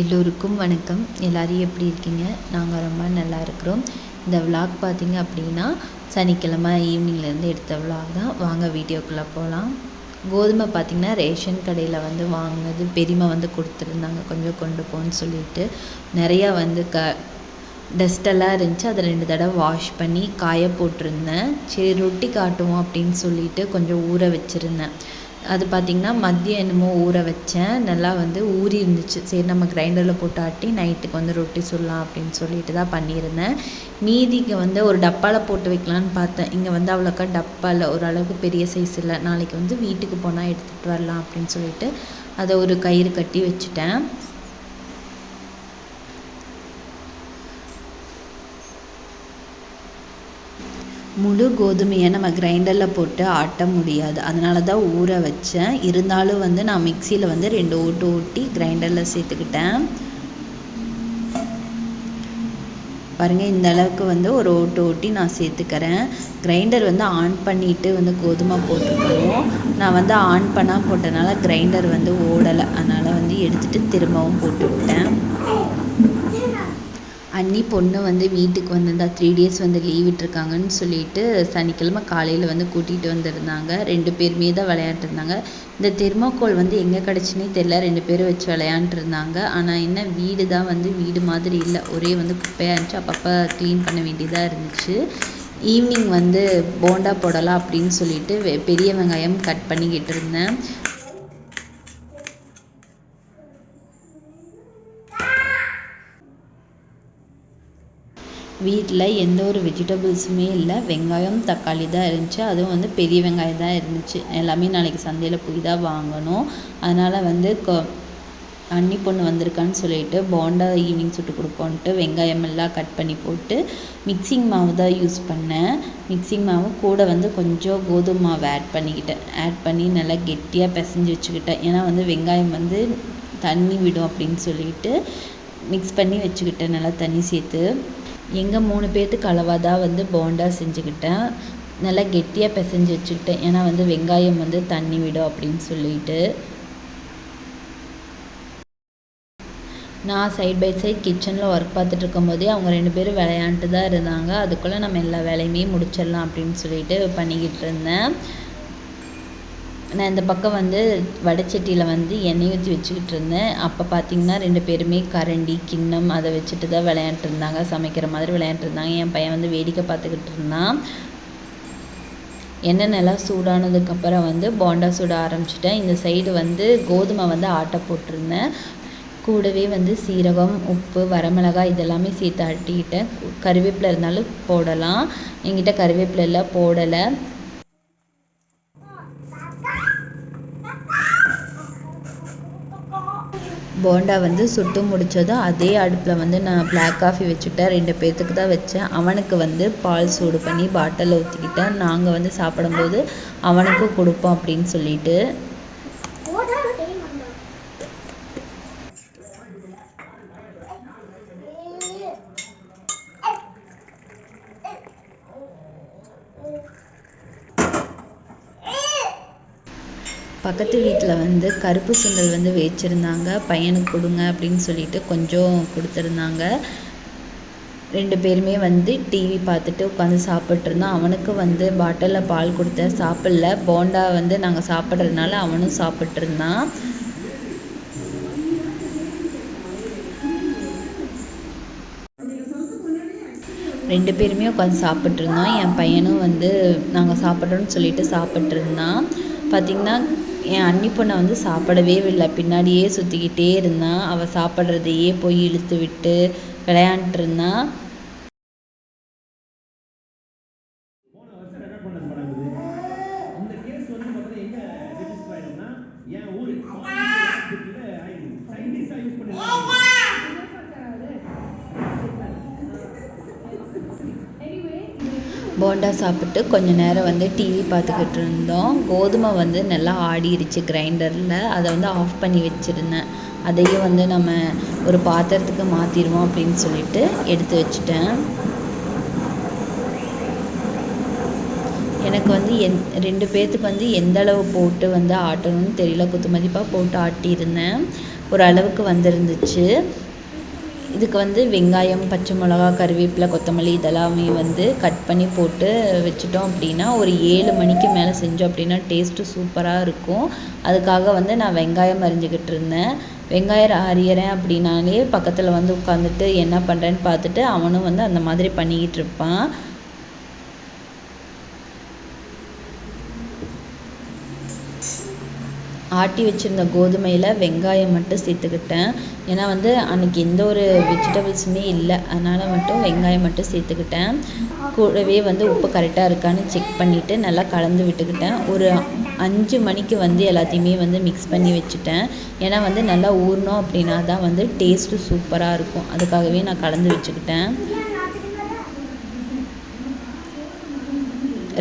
எல்லோருக்கும் வணக்கம். எல்லோரும் எப்படி இருக்கீங்க? நாங்கள் ரொம்ப நல்லா இருக்கிறோம். இந்த விலாக் பார்த்தீங்க அப்படின்னா சனிக்கிழமை ஈவினிங்லேருந்து எடுத்த விலாக் தான். வாங்க வீடியோக்குள்ளே போகலாம் கோதுமை பார்த்திங்கன்னா ரேஷன் கடையில் வந்து வாங்கினது பெரியம்மா வந்து கொடுத்துருந்தாங்க. கொஞ்சம் கொண்டு போன்னு சொல்லிட்டு. நிறையா வந்து க டஸ்ட்டெல்லாம் இருந்துச்சு. அதை ரெண்டு தடவை வாஷ் பண்ணி காய போட்டிருந்தேன். சரி ரொட்டி காட்டுவோம் அப்படின்னு சொல்லிட்டு கொஞ்சம் ஊற வச்சுருந்தேன். அது பார்த்திங்கன்னா மதியம் என்னமோ ஊற வச்சேன். நல்லா வந்து ஊறி இருந்துச்சு. சரி நம்ம கிரைண்டரில் போட்டு ஆட்டி நைட்டுக்கு வந்து ரொட்டி சுடலாம் அப்படின்னு சொல்லிட்டு தான் பண்ணியிருந்தேன். மீதிக்கு வந்து ஒரு டப்பாவில் போட்டு வைக்கலான்னு பார்த்தேன். இங்கே வந்து அவ்வளோக்கா டப்பா இல்லை. ஓரளவுக்கு பெரிய சைஸ் இல்லை. நாளைக்கு வந்து வீட்டுக்கு போனால் எடுத்துகிட்டு வரலாம் அப்படின்னு சொல்லிட்டு அதை ஒரு கயிறு கட்டி வச்சுட்டேன். முழு கோதுமையை நம்ம கிரைண்டரில் போட்டு ஆட்ட முடியாது. அதனால தான் ஊற வச்சேன். இருந்தாலும் வந்து நான் மிக்சியில் வந்து ரெண்டு ஓட்டு ஓட்டி கிரைண்டரில் சேர்த்துக்கிட்டேன். பாருங்கள் இந்த அளவுக்கு வந்து ஒரு ஓட்டு ஓட்டி நான் சேர்த்துக்கிறேன். கிரைண்டர் வந்து ஆன் பண்ணிவிட்டு வந்து கோதுமை போட்டுக்கணும். நான் வந்து ஆன் பண்ணால் போட்டனால கிரைண்டர் வந்து ஓடலை. அதனால் வந்து எடுத்துகிட்டு திரும்பவும் போட்டு விட்டேன் அண்ணி பொண்ணு வந்து வீட்டுக்கு வந்திருந்தா த்ரீ டேஸ் வந்து லீவ் விட்டுருக்காங்கன்னு சொல்லிட்டு சனிக்கிழமை காலையில் வந்து கூட்டிகிட்டு வந்திருந்தாங்க. ரெண்டு பேருமே தான் விளையாண்டுருந்தாங்க இந்த தெர்மாக்கோல் வந்து எங்கே கிடச்சுனே தெரில ரெண்டு பேரும் வச்சு விளையாண்டுருந்தாங்க ஆனால் என்ன வீடு தான் வந்து வீடு மாதிரி இல்லை. ஒரே வந்து குப்பையாக இருந்துச்சு. அப்பப்போ க்ளீன் பண்ண வேண்டியதாக இருந்துச்சு. ஈவினிங் வந்து போண்டா போடலாம் அப்படின்னு சொல்லிட்டு பெரிய வெங்காயம் கட் பண்ணிக்கிட்டு இருந்தேன் வீட்டில் எந்த ஒரு வெஜிடபிள்ஸுமே இல்லை. வெங்காயம் தக்காளி தான் இருந்துச்சு. அதுவும் வந்து பெரிய வெங்காயம் தான் இருந்துச்சு. எல்லாமே நாளைக்கு சந்தையில் போய் தான் வாங்கணும். அதனால் வந்து கொ அண்ணி பொண்ணு வந்திருக்கான்னு சொல்லிட்டு போண்டா ஈவினிங் சுட்டு கொடுப்போன்ட்டு வெங்காயம் எல்லாம் கட் பண்ணி போட்டு மிக்சிங் மாவு தான் யூஸ் பண்ணேன். மிக்சிங் மாவு கூட வந்து கொஞ்சம் கோதுமை மாவு ஆட் பண்ணிக்கிட்டேன். ஆட் பண்ணி நல்லா கெட்டியாக பிசைஞ்சு வச்சுக்கிட்டேன். ஏன்னா வந்து வெங்காயம் வந்து தண்ணி விடும் அப்படின்னு சொல்லிட்டு மிக்ஸ் பண்ணி வச்சுக்கிட்டேன். நல்லா தண்ணி சேர்த்து. எங்கள் மூணு பேர்த்துக்கு அளவாக தான் வந்து போண்டா செஞ்சுக்கிட்டேன். நல்லா கெட்டியாக பிசைஞ்சு வச்சுக்கிட்டேன். ஏன்னா வந்து வெங்காயம் வந்து தண்ணி விடும் அப்படின்னு சொல்லிட்டு. நான் சைட் பை சைட் கிச்சனில் ஒர்க் பார்த்துட்டு இருக்கும்போதே அவங்க ரெண்டு பேரும் விளையாண்டுட்டு தான் இருந்தாங்க. அதுக்குள்ளே நம்ம எல்லா வேலையுமே முடிச்சிடலாம் அப்படின்னு சொல்லிட்டு பண்ணிக்கிட்டு இருந்தேன். நான் இந்த பக்கம் வந்து வடைச்சட்டியில் வந்து எண்ணெய் ஊற்றி வச்சுக்கிட்டு இருந்தேன். அப்போ பார்த்தீங்கன்னா ரெண்டு பேருமே கரண்டி கிண்ணம் அதை வச்சுட்டு தான் விளையாண்டுட்டு இருந்தாங்க. சமைக்கிற மாதிரி விளையாண்டுட்டு இருந்தாங்க. என் பையன் வந்து வேடிக்கை பார்த்துக்கிட்டு இருந்தான். எண்ணெய் நல்லா சூடானதுக்கப்புறம் வந்து போண்டா சுட ஆரம்பிச்சிட்டேன். இந்த சைடு வந்து கோதுமை வந்து ஆட்டை போட்டிருந்தேன். கூடவே வந்து சீரகம் உப்பு வரமிளகாய் இதெல்லாமே சேர்த்து ஆட்டிக்கிட்டேன் கருவேப்பிலை இருந்தாலும் போடலாம். என்கிட்ட கருவேப்பிலை எல்லாம் போடலை. போண்டா வந்து சுட்டு முடித்ததும் அதே அடுப்பில் வந்து நான் பிளாக் காஃபி வச்சுட்டேன் ரெண்டு பேர்த்துக்கு தான் வச்சேன். அவனுக்கு வந்து பால் சூடு பண்ணி பாட்டிலில் ஊற்றிக்கிட்டேன் நாங்கள் வந்து சாப்பிடும்போது அவனுக்கும் கொடுப்போம் அப்படின்னு சொல்லிட்டு. பக்கத்து வீட்டில் வந்து கருப்பு சுண்டல் வந்து வச்சுருந்தாங்க. பையனுக்கு கொடுங்க அப்படின்னு சொல்லிட்டு கொஞ்சம் கொடுத்துருந்தாங்க. ரெண்டு பேருமே வந்து டிவி பார்த்துட்டு உட்காந்து சாப்பிட்ருந்தோம் அவனுக்கு வந்து பாட்டிலில் பால் கொடுத்தேன் சாப்பிடல. போண்டா வந்து நாங்கள் சாப்பிட்றதுனால அவனும் சாப்பிட்ருந்தான் ரெண்டு பேருமே உட்காந்து சாப்பிட்ருந்தோம் என் பையனும் வந்து நாங்கள் சாப்பிட்றோன்னு சொல்லிட்டு சாப்பிட்ருந்தான் பார்த்திங்கன்னா என் அண்ணி பொண்ணை வந்து சாப்பிடவே இல்லை பின்னாடியே சுற்றிக்கிட்டே இருந்தான் அவள் சாப்பிட்றதையே போய் இழுத்து விட்டு விளையாண்டுருந்தான் போண்டா சாப்பிட்டு கொஞ்சம் நேரம் வந்து டிவி பார்த்துக்கிட்டு இருந்தோம். கோதுமை வந்து நல்லா ஆடிருச்சு கிரைண்டரில். அதை வந்து ஆஃப் பண்ணி வச்சுருந்தேன். அதையும் வந்து நம்ம ஒரு பாத்திரத்துக்கு மாற்றிடுவோம் அப்படின்னு சொல்லிட்டு எடுத்து வச்சுட்டேன். எனக்கு வந்து எந் ரெண்டு பேர்த்துக்கு வந்து எந்த அளவு போட்டு வந்து ஆட்டணும்னு தெரியல. குத்து மதிப்பாக போட்டு ஆட்டியிருந்தேன். ஒரு அளவுக்கு வந்திருந்துச்சு. இதுக்கு வந்து வெங்காயம் பச்சை மிளகா கருவேப்பிலை கொத்தமல்லி இதெல்லாமே வந்து கட் பண்ணி போட்டு வச்சுட்டோம் அப்படின்னா ஒரு ஏழு மணிக்கு மேலே செஞ்சோம் அப்படின்னா டேஸ்ட்டு சூப்பராக இருக்கும். அதுக்காக வந்து நான் வெங்காயம் அரிஞ்சுக்கிட்டு இருந்தேன். வெங்காயம் அரியறேன் அப்படின்னாலே பக்கத்தில் வந்து உட்காந்துட்டு என்ன பண்ணுறேன்னு பார்த்துட்டு அவனும் வந்து அந்த மாதிரி பண்ணிக்கிட்டு இருப்பான். ஆட்டி வச்சுருந்த கோதுமையில் வெங்காயம் மட்டும் சேர்த்துக்கிட்டேன். ஏன்னா வந்து அன்றைக்கி எந்த ஒரு வெஜிடபிள்ஸுமே இல்லை. அதனால் மட்டும் வெங்காயம் மட்டும் சேர்த்துக்கிட்டேன். கூடவே வந்து உப்பு கரெக்டாக இருக்கான்னு செக் பண்ணிவிட்டு நல்லா கலந்து விட்டுக்கிட்டேன். ஒரு அஞ்சு மணிக்கு வந்து எல்லாத்தையுமே வந்து மிக்ஸ் பண்ணி வச்சுட்டேன். ஏன்னா வந்து நல்லா ஊறணும் அப்படின்னா தான் வந்து டேஸ்ட்டு சூப்பராக இருக்கும். அதுக்காகவே நான் கலந்து வச்சுக்கிட்டேன்.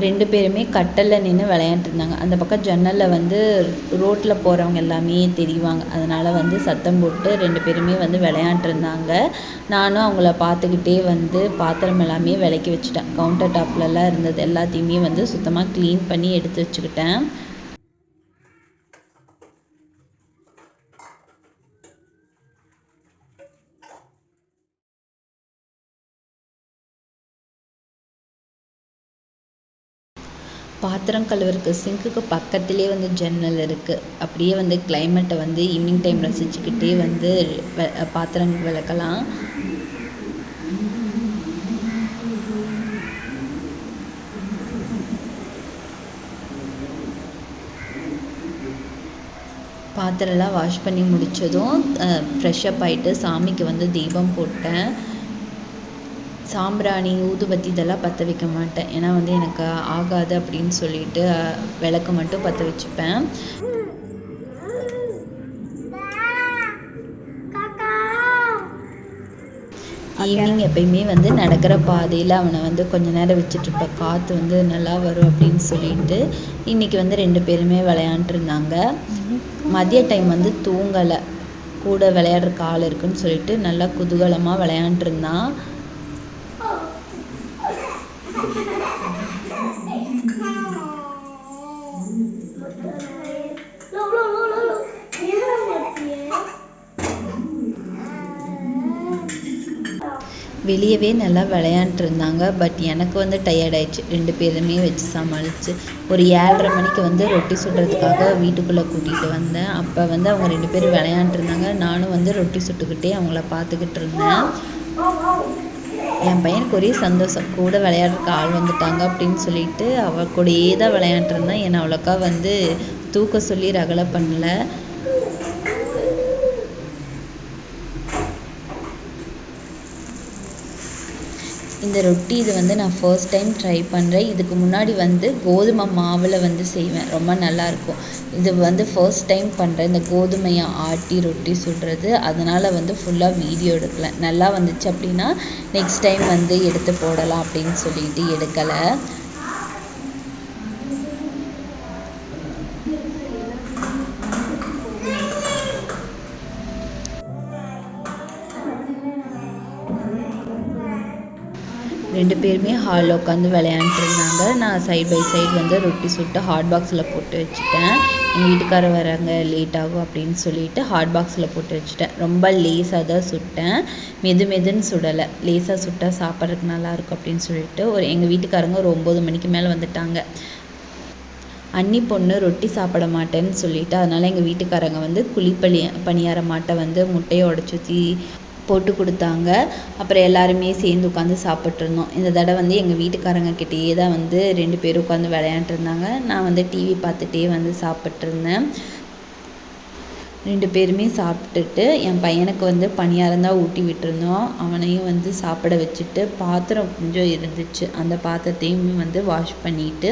ரெண்டு பேருமே கட்டலில் நின்று விளையாண்டுட்டு இருந்தாங்க. அந்த பக்கம் ஜன்னலில் வந்து ரோட்டில் போகிறவங்க எல்லாமே தெரிவாங்க. அதனால் வந்து சத்தம் போட்டு ரெண்டு பேருமே வந்து விளையாண்டுட்டு இருந்தாங்க. நானும் அவங்கள பார்த்துக்கிட்டே வந்து பாத்திரம் எல்லாமே விளக்கி வச்சுட்டேன். கவுண்டர் டாப்லலாம் இருந்தது எல்லாத்தையுமே வந்து சுத்தமாக க்ளீன் பண்ணி எடுத்து வச்சுக்கிட்டேன். பாத்திரம் கழுவுறதுக்கு சிங்க்குக்கு பக்கத்துலேயே வந்து ஜன்னல் இருக்குது அப்படியே வந்து கிளைமேட்டை வந்து ஈவினிங் டைம் ரசிச்சுக்கிட்டே வந்து பாத்திரம் விளக்கலாம். பாத்திரம்லாம் வாஷ் பண்ணி முடித்ததும் ஃப்ரெஷ்அப் ஆகிட்டு சாமிக்கு வந்து தீபம் போட்டேன். சாம்பிராணி ஊதுபத்தி இதெல்லாம் பற்ற வைக்க மாட்டேன். ஏன்னா வந்து எனக்கு ஆகாது அப்படின்னு சொல்லிட்டு விளக்கு மட்டும் பற்ற வச்சுப்பேன். ஈவினிங் எப்பயுமே வந்து நடக்கிற பாதையில் அவனை வந்து கொஞ்ச நேரம் வச்சுட்ருப்பேன் காற்று வந்து நல்லா வரும் அப்படின்னு சொல்லிட்டு இன்றைக்கி வந்து ரெண்டு பேருமே விளையாண்டுருந்தாங்க மதிய டைம் வந்து தூங்கலை. கூட விளையாடுறக்கு ஆள் இருக்குன்னு சொல்லிட்டு நல்லா குதூகலமாக விளையாண்டுருந்தான் வெளியவே நல்லா விளையாண்டுருந்தாங்க பட் எனக்கு வந்து டயர்ட் ஆயிடுச்சு. ரெண்டு பேருமே வச்சு சமாளித்து ஒரு ஏழரை மணிக்கு வந்து ரொட்டி சுடுறதுக்காக வீட்டுக்குள்ளே கூட்டிகிட்டு வந்தேன். அப்போ வந்து அவங்க ரெண்டு பேரும் விளையாண்டுருந்தாங்க நானும் வந்து ரொட்டி சுட்டுக்கிட்டே அவங்கள பார்த்துக்கிட்டு இருந்தேன். என் பையனுக்கு ஒரே சந்தோஷம். கூட விளையாடுறதுக்கு ஆள் வந்துட்டாங்க அப்படின்னு சொல்லிட்டு அவள் கூடயே தான் விளையாண்டுருந்தான் என்னை அவ்வளோக்கா வந்து தூக்க சொல்லி ரகலை பண்ணல. இந்த ரொட்டி இது வந்து நான் ஃபர்ஸ்ட் டைம் ட்ரை பண்ணுறேன் இதுக்கு முன்னாடி வந்து கோதுமை மாவில் வந்து செய்வேன். ரொம்ப நல்லாயிருக்கும் இது வந்து ஃபர்ஸ்ட் டைம் பண்ணுறேன் இந்த கோதுமையை ஆட்டி ரொட்டி சுடுறது. அதனால் வந்து ஃபுல்லாக வீடியோ எடுக்கல. நல்லா வந்துச்சு அப்படின்னா நெக்ஸ்ட் டைம் வந்து எடுத்து போடலாம் அப்படின்னு சொல்லிட்டு எடுக்கலை. ரெண்டு பேருமே ஹாலில் உட்காந்து விளையாண்டுருந்தாங்க நான் சைட் பை சைடு வந்து ரொட்டி சுட்டு ஹாட் பாக்ஸில் போட்டு வச்சுட்டேன். எங்கள் வீட்டுக்காரர் வராங்க லேட் ஆகும் அப்படின்னு சொல்லிட்டு ஹாட் பாக்ஸில் போட்டு வச்சுட்டேன். ரொம்ப லேசாக தான் சுட்டேன். மெது மெதுன்னு சுடலை. லேசாக சுட்டால் சாப்பிட்றதுக்கு நல்லாயிருக்கும் அப்படின்னு சொல்லிட்டு ஒரு எங்கள் வீட்டுக்காரங்க ஒரு ஒம்பது மணிக்கு மேலே வந்துட்டாங்க. அண்ணி பொண்ணு ரொட்டி சாப்பிட மாட்டேன்னு சொல்லிட்டு அதனால் எங்கள் வீட்டுக்காரங்க வந்து குழிப்பணி பணியார மாட்டை வந்து முட்டையை உடச்சி ஊற்றி போட்டு கொடுத்தாங்க. அப்புறம் எல்லாருமே சேர்ந்து உட்காந்து சாப்பிட்ருந்தோம் இந்த தடவை வந்து எங்கள் வீட்டுக்காரங்க கிட்டேயே தான் வந்து ரெண்டு பேரும் உட்காந்து விளையாண்டுருந்தாங்க நான் வந்து டிவி பார்த்துட்டே வந்து சாப்பிட்ருந்தேன் ரெண்டு பேருமே சாப்பிட்டுட்டு என் பையனுக்கு வந்து பணியாரம் தான் ஊட்டி விட்டுருந்தோம். அவனையும் வந்து சாப்பிட வச்சுட்டு பாத்திரம் கொஞ்சம் இருந்துச்சு. அந்த பாத்திரத்தையும் வந்து வாஷ் பண்ணிட்டு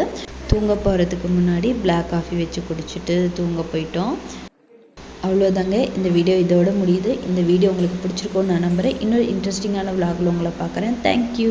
தூங்க போகிறதுக்கு முன்னாடி பிளாக் காஃபி வச்சு குடிச்சிட்டு தூங்க போயிட்டோம். அவ்வளோதாங்க இந்த வீடியோ இதோட முடியுது. இந்த வீடியோ உங்களுக்கு பிடிச்சிருக்கோன்னு நான் நம்புகிறேன் இன்னொரு இன்ட்ரெஸ்டிங்கான விலாகில் உங்களை பார்க்குறேன். தேங்க்யூ